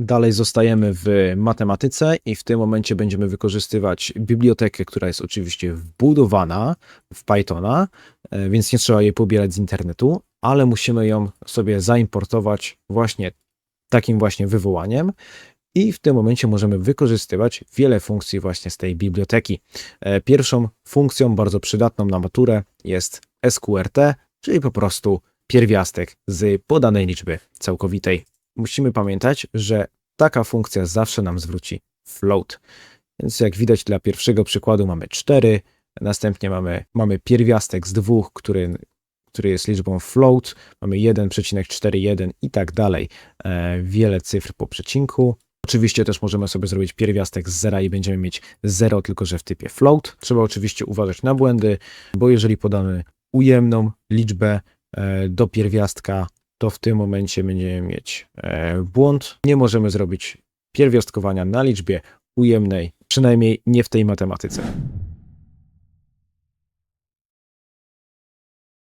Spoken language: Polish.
Dalej zostajemy w matematyce i w tym momencie będziemy wykorzystywać bibliotekę, która jest oczywiście wbudowana w Pythona, e, więc nie trzeba jej pobierać z internetu, ale musimy ją sobie zaimportować właśnie takim właśnie wywołaniem. I w tym momencie możemy wykorzystywać wiele funkcji właśnie z tej biblioteki. E, Pierwszą funkcją bardzo przydatną na maturę jest SQRT, czyli po prostu pierwiastek z podanej liczby całkowitej. Musimy pamiętać, że taka funkcja zawsze nam zwróci float. Więc jak widać dla pierwszego przykładu mamy 4, następnie mamy, mamy pierwiastek z dwóch, który, który jest liczbą float, mamy 1,41 i tak dalej. E, wiele cyfr po przecinku. Oczywiście też możemy sobie zrobić pierwiastek z zera i będziemy mieć 0, tylko że w typie float. Trzeba oczywiście uważać na błędy, bo jeżeli podamy ujemną liczbę e, do pierwiastka, to w tym momencie będziemy mieć e, błąd. Nie możemy zrobić pierwiastkowania na liczbie ujemnej, przynajmniej nie w tej matematyce.